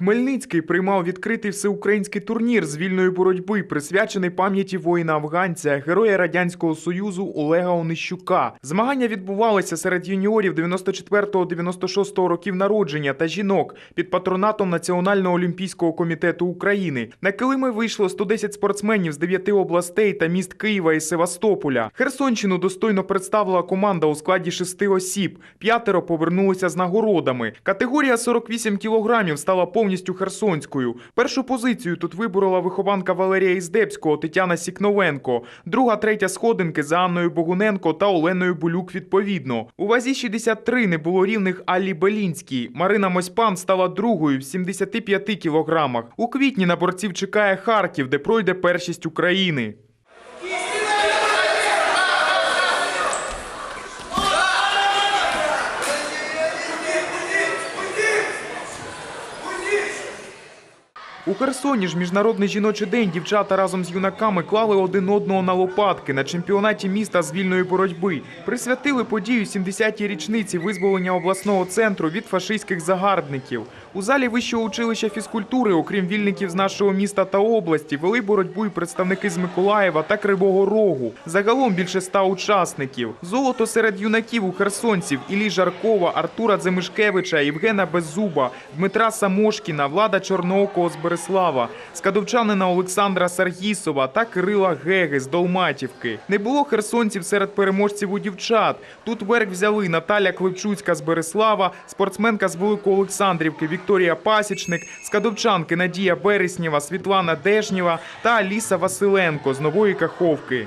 Хмельницький приймав відкритий всеукраїнський турнір з вільної боротьби, присвячений пам'яті воїна-афганця, героя Радянського Союзу Олега Онищука. Змагання відбувалися серед юніорів 94-96 років народження та жінок під патронатом Національного олімпійського комітету України. На килими вийшло 110 спортсменів з 9 областей та міст Києва і Севастополя. Херсонщину достойно представила команда у складі шести осіб. П'ятеро повернулися з нагородами. Категорія 48 кілограмів стала повністю херсонською. Першу позицію тут виборола вихованка Валерія Іздебського Тетяна Сікновенко. Друга, третя сходинки за Анною Богуненко та Оленою Булюк відповідно. У вазі 63 не було рівних Аллі Белінській. Марина Мосьпан стала другою в 75 кілограмах. У квітні на борців чекає Харків, де пройде першість України. У Херсоні ж міжнародний жіночий день дівчата разом з юнаками клали один одного на лопатки на чемпіонаті міста з вільної боротьби. Присвятили подію 70-й річниці визволення обласного центру від фашистських загарбників. У залі вищого училища фізкультури, окрім вільників з нашого міста та області, вели боротьбу і представники з Миколаєва та Кривого Рогу. Загалом більше ста учасників. Золото серед юнаків у херсонців Іллі Жаркова, Артура Дземишкевича, Євгена Беззуба, Дмитра Самошкіна, Влада Чорноокого з Береслава, скадовчанина Олександра Саргісова та Кирила Геги з Долматівки. Не було херсонців серед переможців у дівчат. Тут верх взяли Наталя Клипчуцька з Береслава, спортсменка з Великоолександрівки Вікторія Пасічник, скадовчанки Надія Береснєва, Світлана Дежнєва та Аліса Василенко з Нової Каховки.